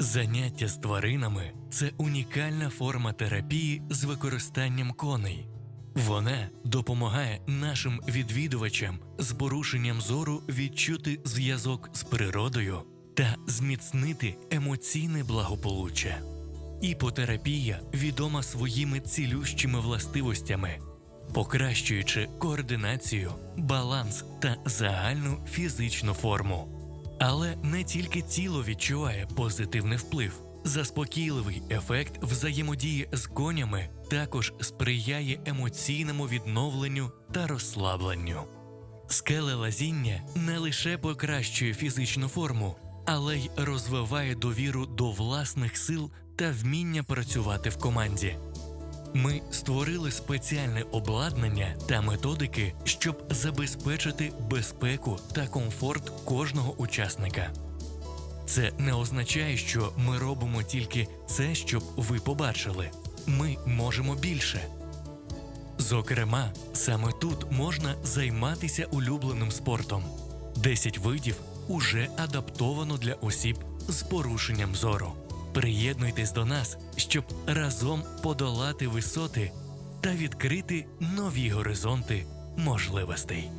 Заняття з тваринами це унікальна форма терапії з використанням коней. Вона допомагає нашим відвідувачам з порушенням зору відчути зв'язок з природою та зміцнити емоційне благополуччя. Іпотерапія відома своїми цілющими властивостями, покращуючи координацію, баланс та загальну фізичну форму. Але не тільки тіло відчуває позитивний вплив. Заспокійливий ефект взаємодії з конями також сприяє емоційному відновленню та розслабленню. Скелелазіння не лише покращує фізичну форму, але й розвиває довіру до власних сил та вміння працювати в команді. Ми створили спеціальне обладнання та методики, щоб забезпечити безпеку та комфорт кожного учасника. Це не означає, що ми робимо тільки це, щоб ви побачили. Ми можемо більше. Зокрема, саме тут можна займатися улюбленим спортом. 10 видів уже адаптовано для осіб з порушенням зору. Приєднуйтесь до нас, щоб разом подолати висоти та відкрити нові горизонти можливостей.